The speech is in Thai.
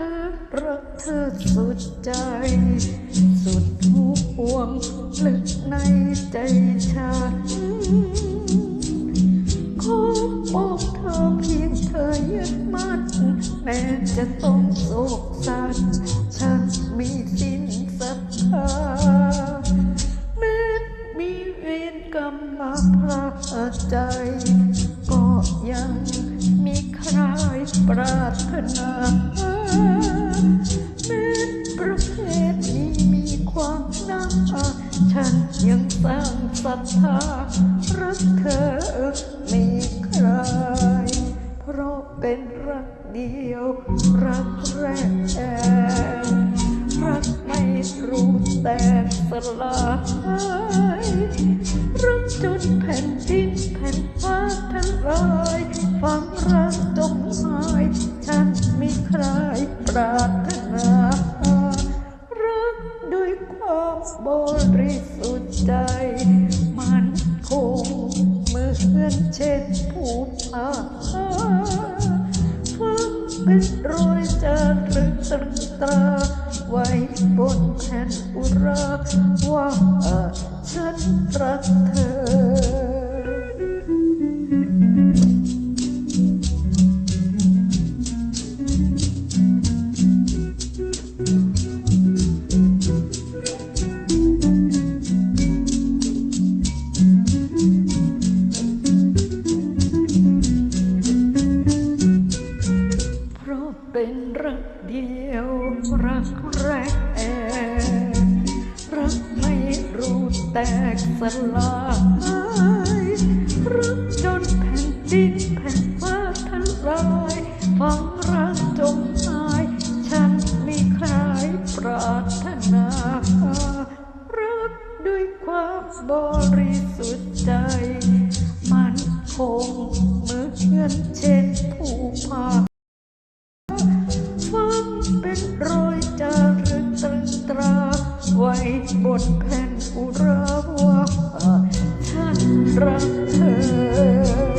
อรักเธอสุดใจ สุดหัวปวงลึกในใจฉัน ขอบอกเธอเพียงเธอยึดมั่นแม้จะต้องโศกสันฉันมีสิ้นศรัทธาแม้มีเวรกรรมมาพราดใจางศรัทธารักเธอไม่ใคร เพราะเป็นรักเดียว รักแรกแรักไม่รู้แตกสลายรักจนแผ่นดินแผ่นฟ้าทลายฟังรักจงหายฉันไม่ใครปรารถนา รักด้วยความบริสุทธิ์ ใจมันคงเหมือนเช่นผู้พาฟังเป็นรอยจารึกตรึงตรา ไว้บนแผ่นอุราว่าฉันรัก เป็นรักเดียว รักแรกแอบรักไม่รู้แตกสลายรักจนแผ่นดินแผ่นฟ้าทลายฟังรักจงหาย ฉันมีใครปรารถนา รักด้วยความบริสุทธิ์ใจ มันคงเหมือนเช่นผู้พา บนแผ่นอุราว่านรักเธอ